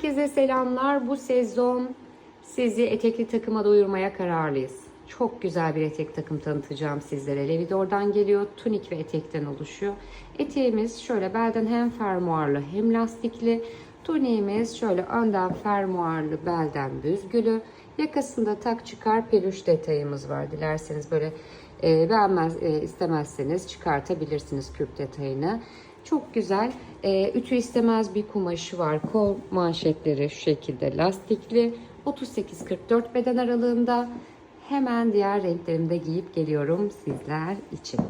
Herkese selamlar. Bu sezon sizi etekli takıma doyurmaya kararlıyız. Çok güzel bir etek takım tanıtacağım sizlere. Levidor'dan geliyor. Tunik ve etekten oluşuyor. Eteğimiz şöyle belden hem fermuarlı hem lastikli. Tuniğimiz şöyle önden fermuarlı, belden büzgülü. Yakasında tak çıkar peluş detayımız var. Dilerseniz böyle e, beğenmez e, istemezseniz çıkartabilirsiniz kürk detayını. Çok güzel. E, ütü istemez bir kumaşı var. Kol manşetleri şu şekilde lastikli. 38-44 beden aralığında. Hemen diğer renklerimde giyip geliyorum sizler için.